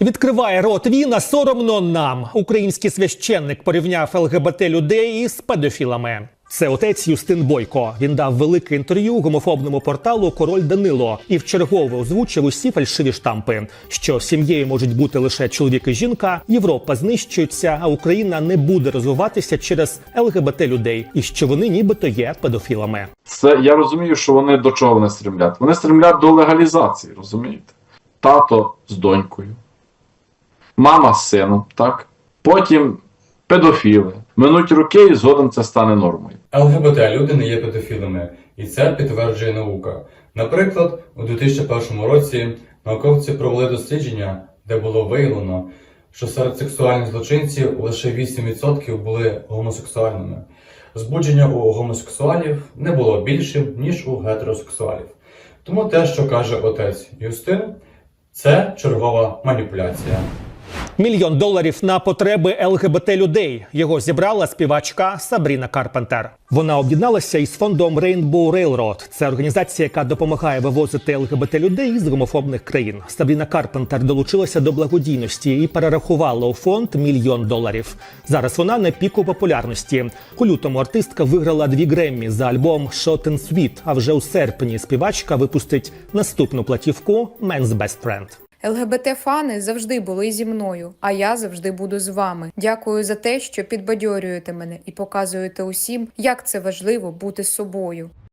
Відкриває рот він, а соромно нам. Український священник порівняв ЛГБТ людей із педофілами. Це отець Юстин Бойко. Він дав велике інтерв'ю гомофобному порталу Король Данило і вчергово озвучив усі фальшиві штампи, що сім'єю можуть бути лише чоловік і жінка. Європа знищується, а Україна не буде розвиватися через ЛГБТ людей, і що вони нібито є педофілами. Це я розумію, що вони до чого вони стремлять. Вони стремлять до легалізації, розумієте? Тато з донькою, мама з сином, так? Потім педофіли. Минуть роки і згодом це стане нормою. ЛГБТ люди не є педофілами, і це підтверджує наука. Наприклад, у 2001 році науковці провели дослідження, де було виявлено, що серед сексуальних злочинців лише 8% були гомосексуальними. Збудження у гомосексуалів не було більшим, ніж у гетеросексуалів. Тому те, що каже отець Юстин, це чергова маніпуляція. Мільйон доларів на потреби ЛГБТ людей. Його зібрала співачка Сабріна Карпентер. Вона об'єдналася із фондом Rainbow Railroad. Це організація, яка допомагає вивозити ЛГБТ людей з гомофобних країн. Сабріна Карпентер долучилася до благодійності і перерахувала у фонд мільйон доларів. Зараз вона на піку популярності. У лютому артистка виграла дві Греммі за альбом Shot and Sweet, А вже у серпні співачка випустить наступну платівку Men's Best Friend. ЛГБТ-фани завжди були зі мною, а я завжди буду з вами. Дякую за те, що підбадьорюєте мене і показуєте усім, як це важливо бути собою.